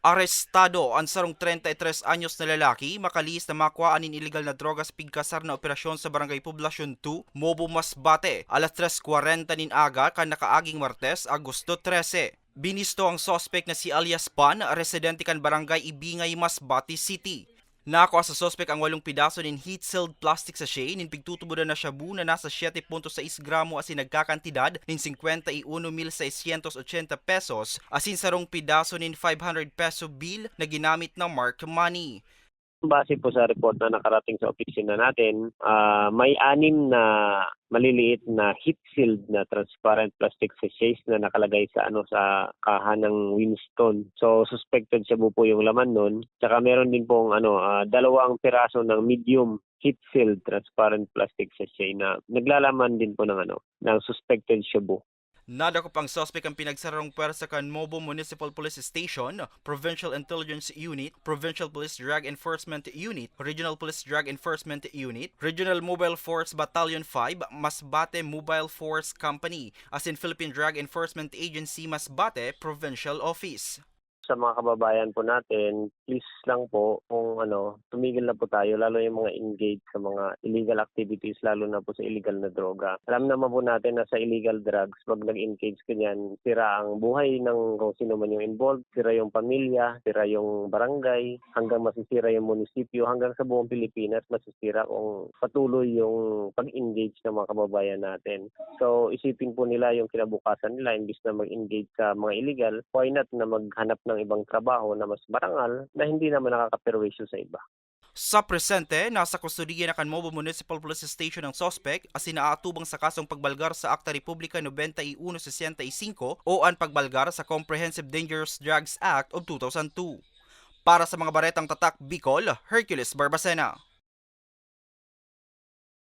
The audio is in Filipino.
Arestado ang sarong 33 anyos na lalaki makalis na makuhaan in illegal na drogas pigkasar na operasyon sa Barangay Poblasyon 2, Mobo Masbate, alas 3.40 nin aga kan nakaaging Martes, Agosto 13. Binisto ang sospek na si alias Pan, residente kan Barangay Ibingay, Masbate City. Nako sa sospek ang walong pidaso nin heat-sealed plastic sachet nin pigtutubo na shabu na nasa 7.6 gramo asin nagkakantidad nin 51,680 pesos asin sarong pidaso nin 500 peso bill na ginamit na mark money. Base po sa report na nakarating sa opisina natin, ah, may anim na maliliit na heat-sealed na transparent plastic sachets na nakalagay sa ano sa kaha ng Winston. So suspected siya po yung laman nun. Tsaka meron din pong ano ah, dalawang piraso ng medium heat-sealed transparent plastic sachet na naglalaman din po ng ano ng suspected shabu. Nada ko pang suspect ang pinagsarong pwersa kan Mobo Municipal Police Station, Provincial Intelligence Unit, Provincial Police Drug Enforcement Unit, Regional Police Drug Enforcement Unit, Regional Mobile Force Battalion 5, Masbate Mobile Force Company, as in Philippine Drug Enforcement Agency Masbate Provincial Office. Sa mga kababayan po natin, please lang po kung ano, tumigil na po tayo, lalo yung mga engaged sa mga illegal activities, lalo na po sa illegal na droga. Alam naman po natin na sa illegal drugs, pag nag-engage ka niyan, sira ang buhay ng kung sino man yung involved, sira yung pamilya, sira yung barangay, hanggang masisira yung munisipyo, hanggang sa buong Pilipinas masisira kung patuloy yung pag-engage ng mga kababayan natin. So isipin po nila yung kinabukasan nila, imbis na mag-engage sa mga illegal, why not na maghanap ng ibang trabaho na mas marangal na hindi naman nakakaperwisyo sa iba. Sa presente, nasa kustudiya na kan Mobo Municipal Police Station ang sospek asin naaatubang sa kasong pagbalgar sa Akta Republika 9165 o ang pagbalgar sa Comprehensive Dangerous Drugs Act of 2002. Para sa mga baretang tatak Bicol, Hercules Barbacena.